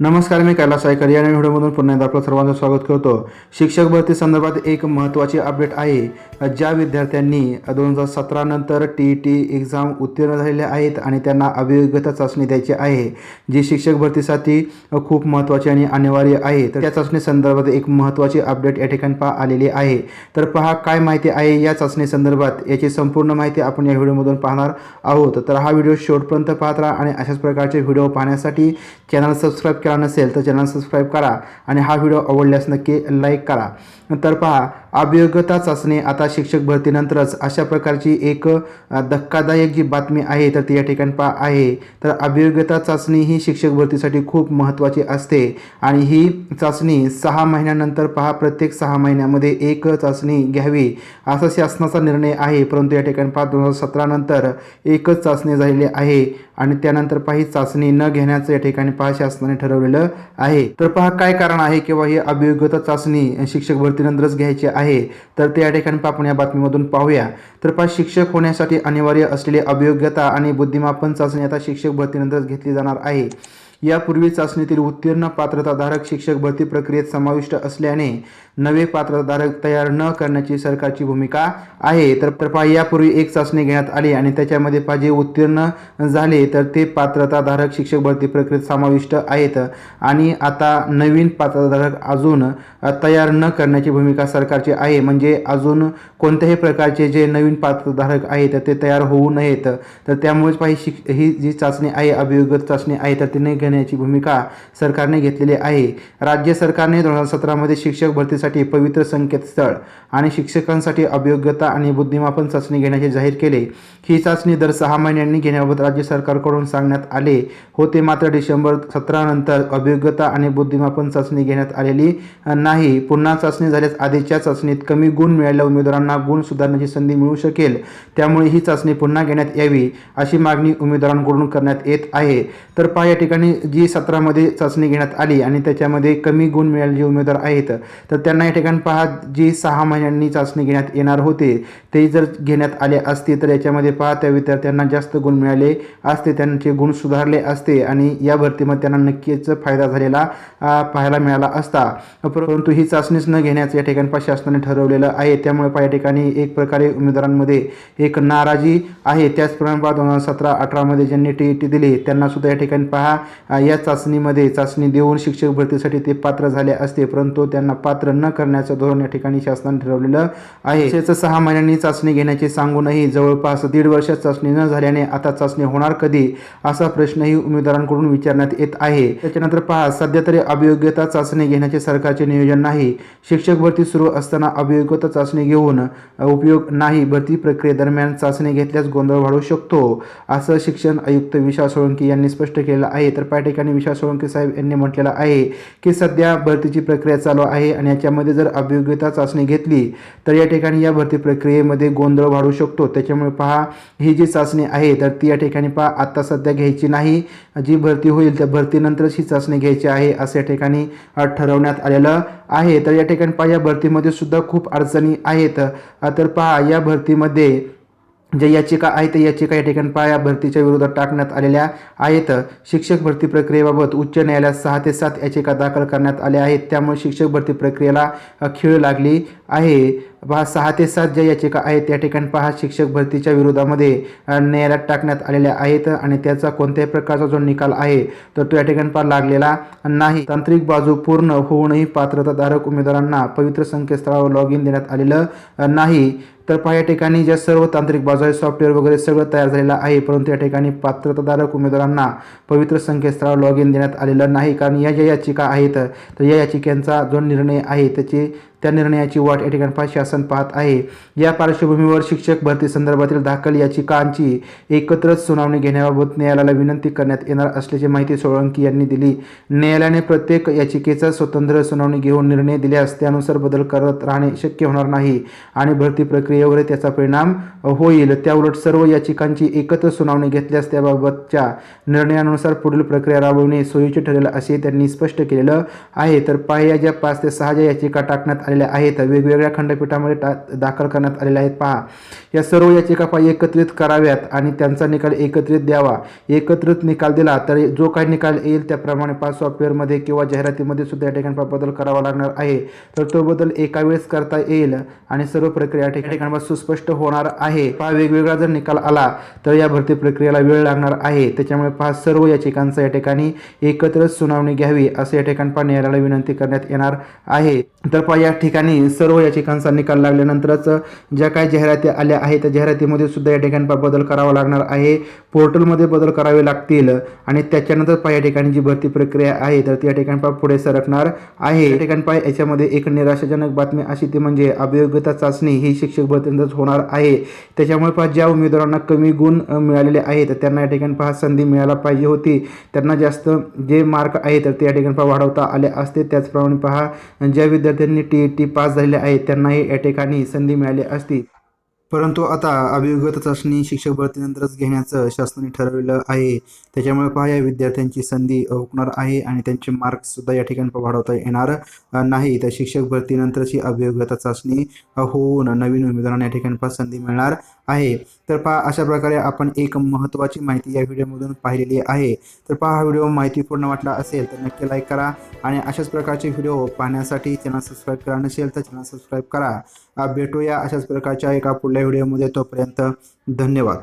नमस्कार मी कैलास सायकर या नवीन व्हिडिओमधून पुन्हा एकदा आपलं सर्वांचं स्वागत करतो. शिक्षक भरती संदर्भात एक महत्त्वाची अपडेट आहे. ज्या विद्यार्थ्यांनी दोन हजार सतरा नंतर टी ई टी एक्झाम उत्तीर्ण झालेल्या आहेत आणि त्यांना अभियोग्यता चाचणी द्यायची आहे जी शिक्षक भरतीसाठी खूप महत्त्वाची आणि अनिवार्य आहे तर त्या चाचणी संदर्भात एक महत्त्वाची अपडेट या ठिकाणी पहा आलेली आहे. तर पहा काय माहिती आहे या चाचणी संदर्भात? याची संपूर्ण माहिती आपण या व्हिडिओमधून पाहणार आहोत. तर हा व्हिडिओ शेवटपर्यंत पाहत राहा आणि अशाच प्रकारचे व्हिडिओ पाहण्यासाठी चॅनल सबस्क्राईब केला नसेल तर चॅनल सबस्क्राईब करा आणि हा व्हिडिओ आवडल्यास नक्की लाईक करा. तर पहा अभियोग्यता चाचणी आता शिक्षक भरतीनंतरच अशा प्रकारची एक धक्कादायक जी बातमी आहे तर ती या ठिकाणी पहा आहे. तर अभियोग्यता चाचणी ही शिक्षक भरतीसाठी खूप महत्त्वाची असते. आणि ही चाचणी सहा महिन्यानंतर पहा प्रत्येक सहा महिन्यामध्ये एक चाचणी घ्यावी असा शासनाचा निर्णय आहे. परंतु या ठिकाणी पहा दोन हजार सतरानंतर एकच चाचणी झालेली आहे आणि त्यानंतर पहा ही चाचणी न घेण्याचं या ठिकाणी पहा शासनाने ठरवलेलं आहे. तर पहा काय कारण आहे किंवा ही अभियोग्यता चाचणी शिक्षक भरतीनंतरच घ्यायची आहे. तर ते या ठिकाणी आपण या बातमीमधून पाहूया. तर पाच शिक्षक होण्यासाठी अनिवार्य असलेली अभियोग्यता आणि बुद्धिमापन चाचणी आता शिक्षक भरतीनंतरच घेतली जाणार आहे. यापूर्वी चाचणीतील उत्तीर्ण पात्रताधारक शिक्षक भरती प्रक्रियेत समाविष्ट असल्याने नवे पात्रताधारक तयार न करण्याची सरकारची भूमिका आहे. तर प्रपा पहा यापूर्वी एक चाचणी घेण्यात आली आणि त्याच्यामध्ये पाहिजे उत्तीर्ण झाले तर ते पात्रताधारक शिक्षक भरती प्रक्रियेत समाविष्ट आहेत. आणि आता नवीन पात्रताधारक अजून तयार न करण्याची भूमिका सरकारची आहे. म्हणजे अजून कोणत्याही प्रकारचे जे नवीन पात्रधारक आहेत ते तयार होऊ नयेत. तर त्यामुळेच पाहिजे ही शिक ही जी चाचणी आहे अभियोगत चाचणी आहे तर तिने घेण्याची भूमिका सरकारने घेतलेली आहे. राज्य सरकारने दोन हजार सतरामध्ये शिक्षक भरतीसाठी पवित्र संकेतस्थळ आणि शिक्षकांसाठी अभियोग्यता आणि बुद्धिमापन चाचणी घेण्याचे जाहीर केले. ही चाचणी दर सहा महिन्यांनी घेण्याबाबत राज्य सरकारकडून सांगण्यात आले होते. मात्र डिसेंबर सतरानंतर अभियोग्यता आणि बुद्धिमापन चाचणी घेण्यात आलेली नाही. पुन्हा चाचणी झाल्यास आधीच्या चाचणीत कमी गुण मिळालेल्या उमेदवारांना गुण सुधारण्याची संधी मिळू शकेल. त्यामुळे ही चाचणी पुन्हा घेण्यात यावी अशी मागणी उमेदवारांकडून करण्यात येत आहे. तर पहा या ठिकाणी जी सतरामध्ये चाचणी घेण्यात आली आणि त्याच्यामध्ये कमी गुण मिळाले जे उमेदवार आहेत तर त्यांना या ठिकाणी पहा जी सहा महिन्यांनी चाचणी घेण्यात येणार होते ते जर घेण्यात आले असते तर याच्यामध्ये पहा त्या विद्यार्थ्यांना जास्त गुण मिळाले असते त्यांचे गुण सुधारले असते आणि या भरतीमध्ये त्यांना नक्कीच फायदा झालेला पाहायला मिळाला असता. परंतु ही चाचणीच न घेण्याचं या ठिकाणी पहा शासनाने ठरवलेलं आहे. त्यामुळे पहा या ठिकाणी एक प्रकारे उमेदवारांमध्ये एक नाराजी आहे. त्याचप्रमाणे पहा दोन हजार सतरा अठरामध्ये ज्यांनी टी ई टी दिली त्यांना सुद्धा या ठिकाणी पहा या चाचणीमध्ये चाचणी देऊन शिक्षक भरतीसाठी ते पात्र झाले असते परंतु त्यांना पात्र न करण्याचं धोरण या ठिकाणी शासनाने ठरवलेलं आहे. तसेच सहा महिन्यांनी चाचणी घेण्याचे सांगूनही जवळपास दीड वर्षात चाचणी न झाल्याने आता चाचणी होणार कधी असा प्रश्नही उमेदवारांकडून विचारण्यात येत आहे. त्याच्यानंतर पहा सध्या तरी अभियोग्यता चाचणी घेण्याचे सरकारचे नियोजन नाही. शिक्षक भरती सुरू असताना अभियोग्यता चाचणी घेऊन उपयोग नाही. भरती प्रक्रियेदरम्यान चाचणी घेतल्यास गोंधळ वाढू शकतो असं शिक्षण आयुक्त विशा सोळंकी यांनी स्पष्ट केलं आहे. तर त्या ठिकाणी विश्वास सोळंके साहेब यांनी म्हटलेलं आहे की सध्या भरतीची प्रक्रिया चालू आहे आणि याच्यामध्ये जर अभियोग्यता चाचणी घेतली तर या ठिकाणी या भरती प्रक्रियेमध्ये गोंधळ वाढू शकतो. त्याच्यामुळे पहा ही जी चाचणी आहे तर ती या ठिकाणी पहा आत्ता सध्या घ्यायची नाही. जी भरती होईल त्या भरतीनंतरच ही चाचणी घ्यायची आहे असं या ठिकाणी ठरवण्यात आलेलं आहे. तर या ठिकाणी पहा या भरतीमध्ये सुद्धा खूप अडचणी आहेत. तर पहा या भरतीमध्ये ज्या याचिका आहेत त्या याचिका या ठिकाणी पाया भरतीच्या विरोधात टाकण्यात आलेल्या आहेत. शिक्षक भरती प्रक्रियेबाबत उच्च न्यायालयात सहा ते सात याचिका दाखल करण्यात आल्या आहेत. त्यामुळे शिक्षक भरती प्रक्रियेला खीळ लागली आहे. पहा सहा ते सात ज्या याचिका आहेत त्या ठिकाणी पहा शिक्षक भरतीच्या विरोधामध्ये न्यायालयात टाकण्यात आलेल्या आहेत आणि त्याचा कोणत्याही प्रकारचा जो निकाल आहे तर तो या ठिकाणी पहा लागलेला नाही. तांत्रिक बाजू पूर्ण होऊनही पात्रताधारक उमेदवारांना पवित्र संकेतस्थळावर लॉग इन देण्यात आलेलं नाही. तर पहा या ठिकाणी ज्या सर्व तांत्रिक बाजू आहे सॉफ्टवेअर वगैरे सगळं तयार झालेलं आहे परंतु या ठिकाणी पात्रताधारक उमेदवारांना पवित्र संकेतस्थळावर लॉग इन देण्यात आलेलं नाही. कारण या ज्या याचिका आहेत तर या याचिकांचा जो निर्णय आहे त्याची त्या निर्णयाची वाट या ठिकाणी शासन पाहत आहे. या पार्श्वभूमीवर शिक्षक भरती संदर्भातील दाखल याचिकांची एकत्रच सुनावणी घेण्याबाबत न्यायालयाला विनंती करण्यात येणार असल्याची माहिती सोळंकी यांनी दिली. न्यायालयाने प्रत्येक याचिकेचा स्वतंत्र सुनावणी घेऊन निर्णय दिल्यास त्यानुसार बदल करत राहणे शक्य होणार नाही आणि भरती प्रक्रियेवर त्याचा परिणाम होईल. त्याउलट सर्व याचिकांची एकत्र सुनावणी घेतल्यास त्याबाबतच्या निर्णयानुसार पुढील प्रक्रिया राबवणे सोयीचे ठरेल असे त्यांनी स्पष्ट केलेलं आहे. तर पाया ज्या पाच ते सहा ज्या याचिका टाकण्यात आलेल्या आहेत. वेगवेगळ्या खंडपीठामध्ये टा दाखल करण्यात आलेल्या आहेत. पहा. या सर्व याचिका पहा एकत्रित कराव्यात आणि त्यांचा निकाल एकत्रित द्यावा. एकत्रित निकाल दिला तर जो काही निकाल येईल त्याप्रमाणे पाच सॉफ्टवेअरमध्ये किंवा जाहिरातीमध्ये सुद्धा या ठिकाणी बदल करावा लागणार आहे. तर तो बदल एका वेळेस करता येईल आणि सर्व प्रक्रिया या ठिकाणी सुस्पष्ट होणार आहे. पहा वेगवेगळा जर निकाल आला तर या भरती प्रक्रियेला वेळ लागणार आहे. त्याच्यामुळे पहा सर्व याचिकांचा या ठिकाणी एकत्र सुनावणी घ्यावी असं या ठिकाणी पहा न्यायालयाला विनंती करण्यात येणार आहे. तर पहा या ठिकाणी सर्व याचिकांचा निकाल लागल्यानंतरच ज्या काही जाहिराती आल्या आहेत त्या जाहिरातीमध्ये सुद्धा या ठिकाणी बदल करावा लागणार आहे. पोर्टलमध्ये बदल करावे लागतील आणि त्याच्यानंतर पहा या ठिकाणी जी भरती प्रक्रिया आहे तर ती या ठिकाणी पहा पुढे सरकणार आहे. या ठिकाणी पहा याच्यामध्ये एक निराशाजनक बातमी अशी ती म्हणजे अभियोग्यता चाचणी ही शिक्षक भरतीनंतरच होणार आहे. त्याच्यामुळे पहा ज्या उमेदवारांना कमी गुण मिळालेले आहेत त्यांना या ठिकाणी पहा संधी मिळायला पाहिजे होती. त्यांना जास्त जे मार्क आहेत तर ते या ठिकाणी पहा वाढवता आले असते. त्याचप्रमाणे पहा ज्या विद्यार्थ्यांनी टी टी पास झालेले आहेत त्यांनाही या ठिकाणी संधी मिळाली असती. परंतु आता अभियोग्यता चाचणी शिक्षक भरतीनंतरच घेण्याचं शासनाने ठरवलेलं आहे. त्याच्यामुळे पहा या विद्यार्थ्यांची संधी होणार हुकणार आहे आणि त्यांचे मार्क्ससुद्धा या ठिकाणी वाढवता येणार नाही. तर शिक्षक भरतीनंतरची अभियोगता चाचणी होऊन नवीन उमेदवारांना या ठिकाणी संधी मिळणार आहे. तर पहा अशा प्रकारे आपण एक महत्त्वाची माहिती या व्हिडिओमधून पाहिलेली आहे. तर पहा हा व्हिडिओ माहितीपूर्ण वाटला असेल तर नक्की लाईक करा आणि अशाच प्रकारचे व्हिडिओ पाहण्यासाठी चॅनल सबस्क्राईब करा नसेल तर चॅनल सबस्क्राईब करा. भेटूया अशाच प्रकारच्या एका पुढल्या व्हिडिओमध्ये. तोपर्यंत धन्यवाद.